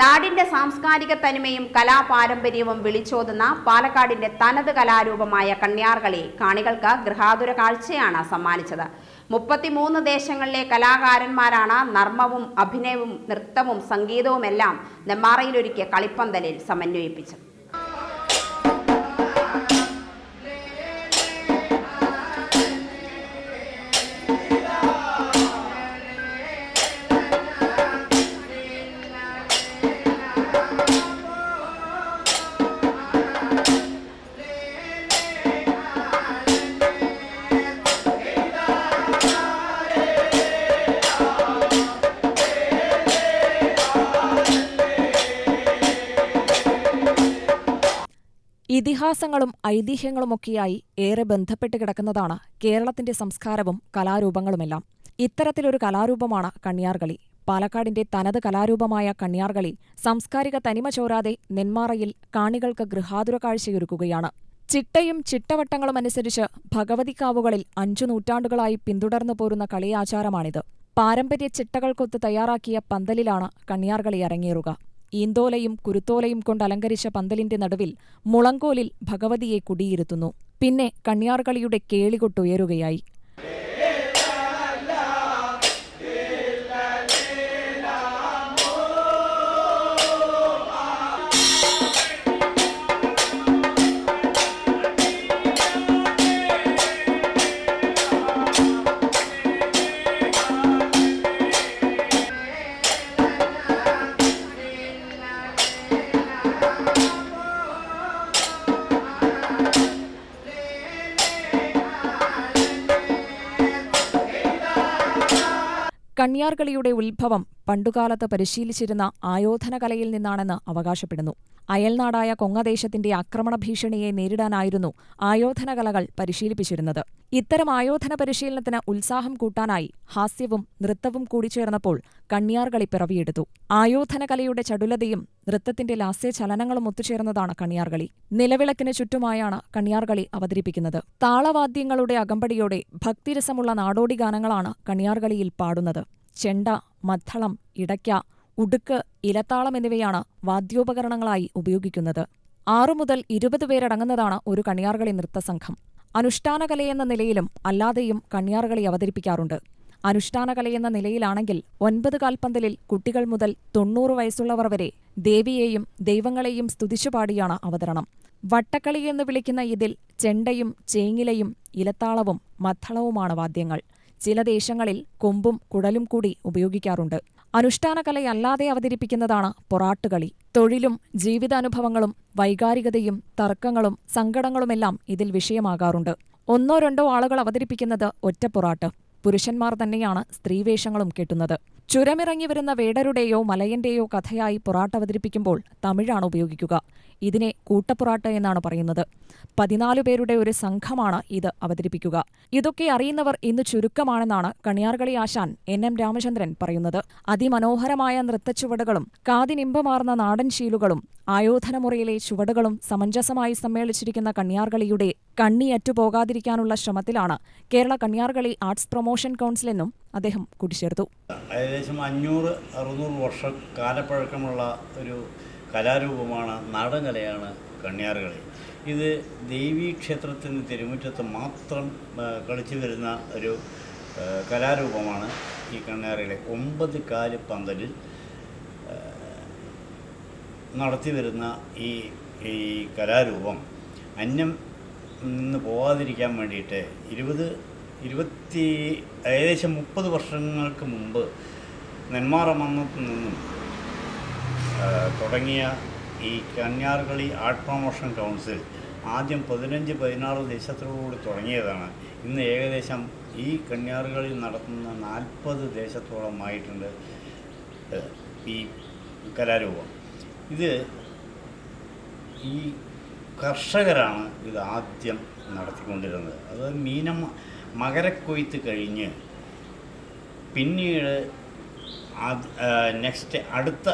നാടിന്റെ സാംസ്കാരിക തനിമയും കലാപാരമ്പര്യവും വിളിച്ചോതുന്ന പാലക്കാടിന്റെ തനത് കലാരൂപമായ കണ്യാർകളി കാണികൾക്ക് ഗൃഹാതുര കാഴ്ചയാണ് സമ്മാനിച്ചത്. മുപ്പത്തിമൂന്ന് ദേശങ്ങളിലെ കലാകാരന്മാരാണ് നർമ്മവും അഭിനയവും നൃത്തവും സംഗീതവുമെല്ലാം നെമ്മാറയിലൊരുക്കിയ കളിപ്പന്തലിൽ സമന്വയിപ്പിച്ചത്. ഇതിഹാസങ്ങളും ഐതിഹ്യങ്ങളുമൊക്കെയായി ഏറെ ബന്ധപ്പെട്ട് കിടക്കുന്നതാണ് കേരളത്തിന്റെ സംസ്കാരവും കലാരൂപങ്ങളുമെല്ലാം. ഇത്തരത്തിലൊരു കലാരൂപമാണ് കണ്ണിയാർകളി പാലക്കാടിന്റെ തനത് കലാരൂപമായ കണ്ണിയാർകളി സാംസ്കാരിക തനിമ ചോരാതെ നെന്മാറയിൽ കാണികൾക്ക് ഗൃഹാതുര കാഴ്ചയൊരുക്കുകയാണ്. ചിട്ടയും ചിട്ടവട്ടങ്ങളും അനുസരിച്ച് ഭഗവതിക്കാവുകളിൽ അഞ്ചു നൂറ്റാണ്ടുകളായി പിന്തുടർന്നു പോരുന്ന കളിയാചാരമാണിത്. പാരമ്പര്യ ചിട്ടകൾക്കൊത്ത് തയ്യാറാക്കിയ പന്തലിലാണ് കണ്ണിയാർകളി അരങ്ങേറുക. ഈന്തോലയും കുരുത്തോലയും കൊണ്ട് അലങ്കരിച്ച പന്തലിന്റെ നടുവിൽ മുളങ്കോലിൽ ഭഗവതിയെ കുടിയിരുത്തുന്നു. പിന്നെ കണ്ണിയാർകളിയുടെ കേളികൊട്ടുയരുകയായി കണ്യാർകളിയുടെ ഉത്ഭവം പണ്ടുകാലത്ത് പരിശീലിച്ചിരുന്ന ആയോധനകലയിൽ നിന്നാണെന്ന് അവകാശപ്പെടുന്നു. അയൽനാടായ കൊങ്ങദേശത്തിന്റെ ആക്രമണ ഭീഷണിയെ നേരിടാനായിരുന്നു ആയോധനകലകൾ പരിശീലിപ്പിച്ചിരുന്നത്. ഇത്തരം ആയോധന പരിശീലനത്തിന് ഉത്സാഹം കൂട്ടാനായി ഹാസ്യവും നൃത്തവും കൂടി ചേർന്നപ്പോൾ കണ്ണിയാർകളി പിറവിയെടുത്തു. ആയോധനകലയുടെ ചടുലതയും നൃത്തത്തിന്റെ ലാസ്യചലനങ്ങളും ഒത്തുചേർന്നതാണ് കണ്ണിയാർകളി നിലവിളക്കിന് ചുറ്റുമായാണ് കണ്ണിയാർകളി അവതരിപ്പിക്കുന്നത്. താളവാദ്യങ്ങളുടെ അകമ്പടിയോടെ ഭക്തിരസമുള്ള നാടോടി ഗാനങ്ങളാണ് കണ്ണിയാർകളിയിൽ പാടുന്നത്. ചെണ്ട മദ്ദളം ഇടയ്ക്ക ഉടുക്ക് ഇലത്താളം എന്നിവയാണ് വാദ്യോപകരണങ്ങളായി ഉപയോഗിക്കുന്നത്. ആറു മുതൽ ഇരുപത് പേരടങ്ങുന്നതാണ് ഒരു കണ്യാർകളി നൃത്തസംഘം. അനുഷ്ഠാനകലയെന്ന നിലയിലും അല്ലാതെയും കണ്യാർകളി അവതരിപ്പിക്കാറുണ്ട്. അനുഷ്ഠാനകലയെന്ന നിലയിലാണെങ്കിൽ ഒൻപത് കാൽപ്പന്തലിൽ കുട്ടികൾ മുതൽ തൊണ്ണൂറ് വയസ്സുള്ളവർ വരെ ദേവിയെയും ദൈവങ്ങളെയും സ്തുതിച്ചുപാടിയാണ് അവതരണം. വട്ടക്കളി എന്ന് വിളിക്കുന്ന ഇതിൽ ചെണ്ടയും ചേങ്ങിലയും ഇലത്താളവും മദ്ദളവുമാണ് വാദ്യങ്ങൾ. ചില ദേശങ്ങളിൽ കൊമ്പും കുടലും കൂടി ഉപയോഗിക്കാറുണ്ട്. അനുഷ്ഠാന കലയല്ലാതെ അവതരിപ്പിക്കുന്നതാണ് പൊറാട്ടുകളി. തൊഴിലും ജീവിതാനുഭവങ്ങളും വൈകാരികതയും തർക്കങ്ങളും സങ്കടങ്ങളുമെല്ലാം ഇതിൽ വിഷയമാകാറുണ്ട്. ഒന്നോ രണ്ടോ ആളുകൾ അവതരിപ്പിക്കുന്നത് ഒറ്റപ്പൊറാട്ട് പുരുഷന്മാർ തന്നെയാണ് സ്ത്രീവേഷങ്ങളും കെട്ടുന്നത്. ചുരമിറങ്ങി വരുന്ന വേടരുടെയോ മലയന്റെയോ കഥയായി പൊറാട്ട് അവതരിപ്പിക്കുമ്പോൾ തമിഴാണ് ഉപയോഗിക്കുക. ഇതിനെ കൂട്ടപ്പൊറാട്ട് എന്നാണ് പറയുന്നത്. പതിനാലു പേരുടെ ഒരു സംഘമാണ് ഇത് അവതരിപ്പിക്കുക. ഇതൊക്കെ അറിയുന്നവർ ഇന്ന് ചുരുക്കമാണെന്നാണ് കണിയാർകളി ആശാൻ എൻ എം രാമചന്ദ്രൻ പറയുന്നത്. അതിമനോഹരമായ നൃത്തച്ചുവടുകളും കാതിനിമ്പമാർന്ന നാടൻ ശീലുകളും ആയോധനമുറയിലെ ചുവടുകളും സമഞ്ജസമായി സമ്മേളിച്ചിരിക്കുന്ന കണ്യാർകളിയുടെ കണ്ണിയറ്റുപോകാതിരിക്കാനുള്ള ശ്രമത്തിലാണ് Kerala Kanyarkali arts promotion council എന്നും അദ്ദേഹം കൂട്ടിച്ചേർത്തു. ഏകദേശം അഞ്ഞൂറ് അറുന്നൂറ് വർഷം കാലപ്പഴക്കമുള്ള ഒരു കലാരൂപമാണ് നാടൻകലയാണ് കണ്യാറുകളി ഇത് ദേവീ ക്ഷേത്രത്തിന് തിരുമുറ്റത്ത് മാത്രം കളിച്ചു വരുന്ന ഒരു കലാരൂപമാണ് ഈ കണ്യാറുകളി ഒമ്പത് കാൽ പന്തലിൽ നടത്തി വരുന്ന ഈ ഈ കലാരൂപം. അന്യം നിന്ന് പോവാതിരിക്കാൻ വേണ്ടിയിട്ട് ഇരുപത് ഇരുപത്തി ഏകദേശം മുപ്പത് വർഷങ്ങൾക്ക് മുമ്പ് നെന്മാറ മന്നത്ത് നിന്നും തുടങ്ങിയ ഈ കന്യാർകളി ആർട്ട് പ്രൊമോഷൻ കൗൺസിൽ ആദ്യം പതിനഞ്ച് പതിനാറ് ദേശത്തോടുകൂടി തുടങ്ങിയതാണ്. ഇന്ന് ഏകദേശം ഈ കന്യാറുകളിൽ നടത്തുന്ന നാൽപ്പത് ദേശത്തോളമായിട്ടുണ്ട് ഈ കലാരൂപം. ഇത് ഈ കർഷകരാണ് ഇത് ആദ്യം നടത്തിക്കൊണ്ടിരുന്നത്. അത് മീനം മകരക്കൊയ്ത്ത് കഴിഞ്ഞ് പിന്നീട് നെക്സ്റ്റ് അടുത്ത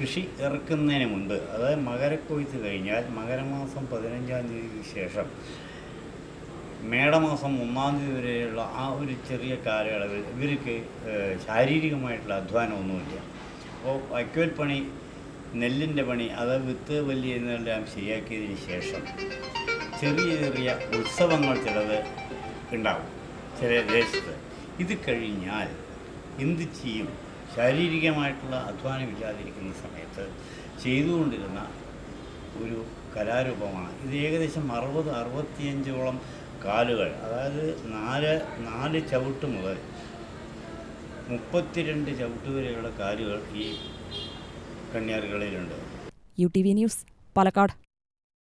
കൃഷി ഇറക്കുന്നതിന് മുൻപ് അതായത് മകരക്കൊയ്ത്ത് കഴിഞ്ഞാൽ മകരമാസം പതിനഞ്ചാം തീയതിക്ക് ശേഷം മേടമാസം ഒന്നാം തീയതി വരെയുള്ള ആ ഒരു ചെറിയ കാലയളവിൽ ഇവർക്ക് ശാരീരികമായിട്ടുള്ള അധ്വാനമൊന്നുമില്ല. അപ്പോൾ വൈക്കോൽ പണി നെല്ലിന്റെ പണി അത് വിത്ത് വലിയ എന്നെല്ലാം ശരിയാക്കിയതിന് ശേഷം ചെറിയ ചെറിയ ഉത്സവങ്ങൾ ചിലത് ഉണ്ടാവും ചില ദേശത്ത്. ഇത് കഴിഞ്ഞാൽ എന്ത് ചെയ്യും? ശാരീരികമായിട്ടുള്ള അധ്വാനമില്ലാതിരിക്കുന്ന സമയത്ത് ചെയ്തുകൊണ്ടിരുന്ന ഒരു കലാരൂപമാണ്. ഇത് ഏകദേശം അറുപത് അറുപത്തിയഞ്ചോളം കാലുകൾ അതായത് നാല് നാല് ചവിട്ട് മുതൽ മുപ്പത്തിരണ്ട് ചവിട്ട് വരെയുള്ള കാലുകൾ ഈ കന്യാറുകളിലുണ്ട് U T V news Palakkad.